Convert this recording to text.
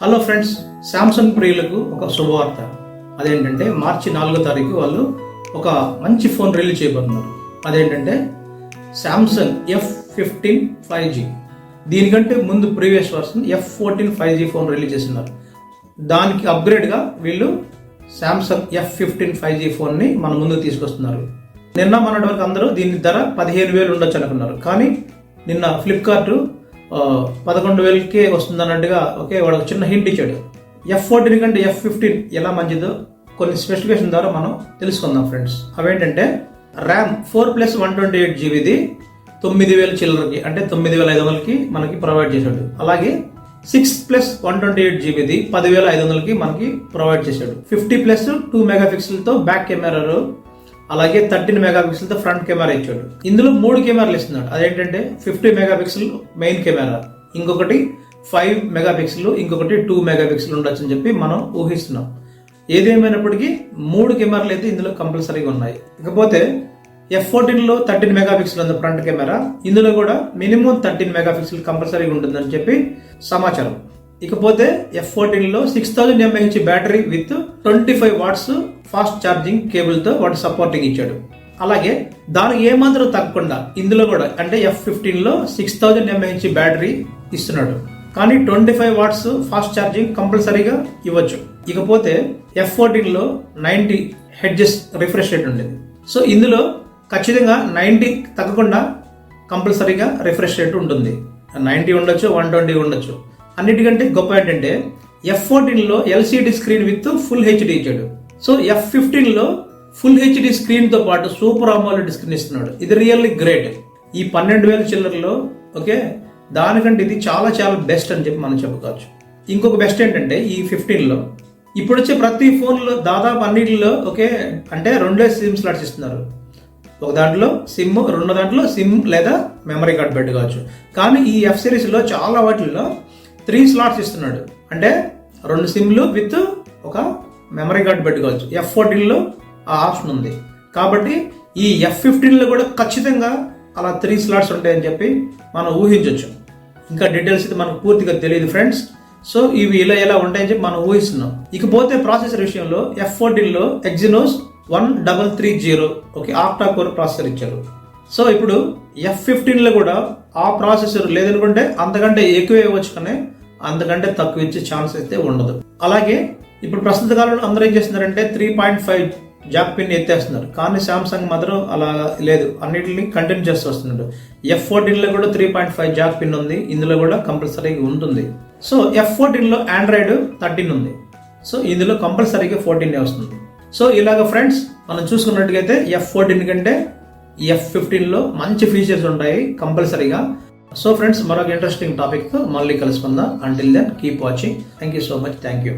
Hello friends Samsung ప్రియులకు ఒక శుభవార్త. అదేంటంటే మార్చి నాలుగో తారీఖు వాళ్ళు ఒక మంచి ఫోన్ రిలీజ్ చేయబోతున్నారు. అదేంటంటే Samsung F fifteen five G దీనికంటే ముందు previous version F fourteen five G phone release చేస్తున్నారు. దానికి అప్గ్రేడ్గా వీళ్ళు Samsung F fifteen five G ఫోన్ని మన ముందు తీసుకొస్తున్నారు. నిన్న మొన్నటి వరకు అందరూ దీని ధర పదిహేను వేలు ఉండొచ్చు అనుకున్నారు. కానీ నిన్న ఫ్లిప్కార్ట్ పదకొండు వేలకే వస్తుంది అన్నట్టుగా ఓకే వాడు ఒక చిన్న హింట్ ఇచ్చాడు. ఎఫ్ ఫోర్టీన్ కంటే ఎఫ్ ఫిఫ్టీన్ ఎలా మంచిదో కొన్ని స్పెసిఫికేషన్ ద్వారా మనం తెలుసుకుందాం ఫ్రెండ్స్ అవేంటంటే RAM four plus one twenty eight జీబీది తొమ్మిది వేల చిల్లరకి అంటే తొమ్మిది వేల ఐదు వందలకి మనకి ప్రొవైడ్ చేశాడు. అలాగే six plus one twenty eight జీబీది పదివేల ఐదు వందలకి మనకి ప్రొవైడ్ చేశాడు. ఫిఫ్టీ ప్లస్ టూ మెగా పిక్సెల్తో బ్యాక్ కెమెరాలు అలాగే థర్టీన్ మెగా పిక్సెల్తో ఫ్రంట్ కెమెరా ఇచ్చాడు. ఇందులో మూడు కెమెరాలు ఇస్తున్నాడు. అదేంటంటే fifty mega pixel main camera. ఇంకొకటి ఫైవ్ మెగా పిక్సెల్ ఇంకొకటి టూ మెగా పిక్సెల్ ఉండొచ్చు అని చెప్పి మనం ఊహిస్తున్నాం. ఏదేమైనప్పటికీ మూడు కెమెరాలు అయితే ఇందులో కంపల్సరీగా ఉన్నాయి. ఇకపోతే ఎఫ్ ఫోర్టీన్లో థర్టీన్ మెగా పిక్సెల్ ఉంది ఫ్రంట్ కెమెరా. ఇందులో కూడా మినిమం థర్టీన్ మెగా పిక్సెల్ కంపల్సరీగా ఉంటుందని చెప్పి సమాచారం. ఇకపోతే ఎఫ్ ఫోర్టీన్లో six thousand M A H battery with twenty five watts fast charging కేబుల్తో వాటి సపోర్టింగ్ ఇచ్చాడు. అలాగే దానికి ఏమాత్రం తగ్గకుండా ఇందులో కూడా అంటే ఎఫ్ ఫిఫ్టీన్లో సిక్స్ థౌజండ్ ఎంఏహెచ్ బ్యాటరీ ఇస్తున్నాడు. కానీ twenty five watts fast charging కంపల్సరీగా ఇవ్వచ్చు. ఇకపోతే ఎఫ్ ఫోర్టీన్లో నైంటీ హెడ్జెస్ రిఫ్రెష్ రేట్ ఉండేది. సో ఇందులో ఖచ్చితంగా నైంటీ తగ్గకుండా కంపల్సరీగా రిఫ్రెష్ రేట్ ఉంటుంది. నైంటీ ఉండొచ్చు వన్ ట్వంటీ ఉండొచ్చు. అన్నిటికంటే గొప్ప ఏంటంటే ఎఫ్ ఫోర్టీన్లో L C D screen with full H D ఇచ్చాడు. సో ఎఫ్ ఫిఫ్టీన్లో ఫుల్ హెచ్డి స్క్రీన్తో పాటు సూపర్ అమోలెడ్ స్క్రీన్ ఇస్తున్నాడు. ఇది రియల్లీ గ్రేట్ ఈ పన్నెండు వేల చిల్లరలో ఓకే దానికంటే ఇది చాలా చాలా బెస్ట్ అని చెప్పి మనం చెప్పుకోవచ్చు. ఇంకొక బెస్ట్ ఏంటంటే ఈ ఫిఫ్టీన్లో ఇప్పుడు వచ్చే ప్రతి ఫోన్లో దాదాపు అన్నిటిలో ఓకే అంటే రెండే సిమ్ స్లాట్స్ ఇస్తున్నారు. ఒక దాంట్లో సిమ్ రెండు దాంట్లో సిమ్ లేదా మెమరీ కార్డ్ పెట్టుకోవచ్చు. కానీ ఈ ఎఫ్ సిరీస్లో చాలా వాటిల్లో త్రీ స్లాట్స్ ఇస్తున్నాడు. అంటే రెండు సిమ్లు విత్ ఒక మెమరీ కార్డ్ పెట్టుకోవచ్చు ఎఫ్ ఫోర్టీన్లో ఆ ఆప్షన్ ఉంది. కాబట్టి ఈ ఎఫ్ ఫిఫ్టీన్లో కూడా ఖచ్చితంగా అలా త్రీ స్లాట్స్ ఉంటాయని చెప్పి మనం ఊహించవచ్చు ఇంకా డీటెయిల్స్ అయితే మనకు పూర్తిగా తెలియదు ఫ్రెండ్స్. సో ఇవి ఇలా ఎలా ఉంటాయని చెప్పి మనం ఊహిస్తున్నాం. ఇకపోతే ప్రాసెసర్ విషయంలో ఎఫ్ ఫోర్టీన్లో Exynos one double three zero okay octa core processor ఇచ్చారు. సో ఇప్పుడు ఎఫ్ ఫిఫ్టీన్లో కూడా ఆ ప్రాసెసర్ లేదనుకుంటే అంతకంటే ఎక్కువ ఇవ్వచ్చు కానీ అంతకంటే తక్కువ ఇచ్చే ఛాన్స్ అయితే ఉండదు. అలాగే ఇప్పుడు ప్రస్తుత కాలంలో అందరూ ఏం చేస్తున్నారంటే three point five jack pin ఎత్తేస్తున్నారు. కానీ శాంసంగ్ మాత్రం అలా లేదు. అన్నిటిని కంటిన్యూ చేస్తూ వస్తున్నాడు ఎఫ్ ఫోర్టీన్లో కూడా three point five jack pin ఉంది. ఇందులో కూడా కంపల్సరీగా ఉంటుంది. సో ఎఫ్ ఫోర్టీన్లో ఆండ్రాయిడ్ థర్టీన్ ఉంది. సో ఇందులో కంపల్సరీగా ఫోర్టీన్ వస్తుంది. సో ఇలాగ ఫ్రెండ్స్ మనం చూసుకున్నట్టుగైతే ఎఫ్ ఫోర్టీన్ కంటే ఎఫ్ ఫిఫ్టీన్లో మంచి ఫీచర్స్ ఉంటాయి కంపల్సరీగా సో ఫ్రెండ్స్ మరొక ఇంట్రెస్టింగ్ టాపిక్తో మళ్ళీ కలుసుకుందాం. Until then keep watching thank you so much thank you